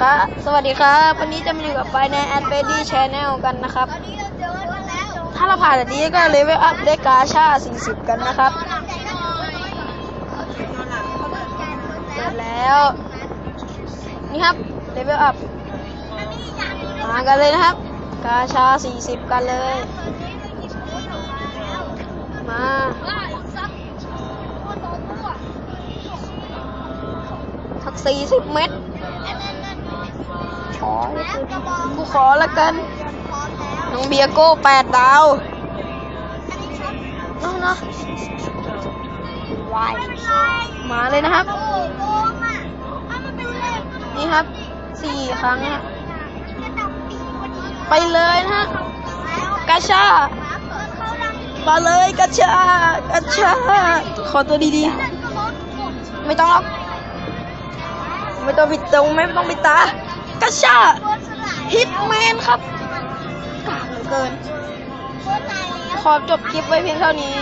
ครับ สวัสดีครับ วันนี้จะมาอยู่กับไฟในแอดเฟดี้ชแนลกันนะครับ ถ้าเราผ่านอันนี้ก็เลเวลอัพได้กาชา 40 กันนะครับ เสร็จแล้ว นี่ครับ เลเวลอัพ มากันเลยนะครับ กาชา 40 กันเลย มาสัก40 เม็ด ขอกูขอละกัน น้องเบียโก้แปดดาวนาะเนาะวายมาเลยนะครับ นี่ครับสี่ครั้งไปเลยนะฮะกาชามาเลยกาชากาชาขอตัวดีๆ ไม่ต้องหรอก ไม่ต้องปิดตรงไม่ต้องปิดตา กาชาฮิตแมนครับกากเหลือเกิน ขอจบคลิปไว้เพียงเท่านี้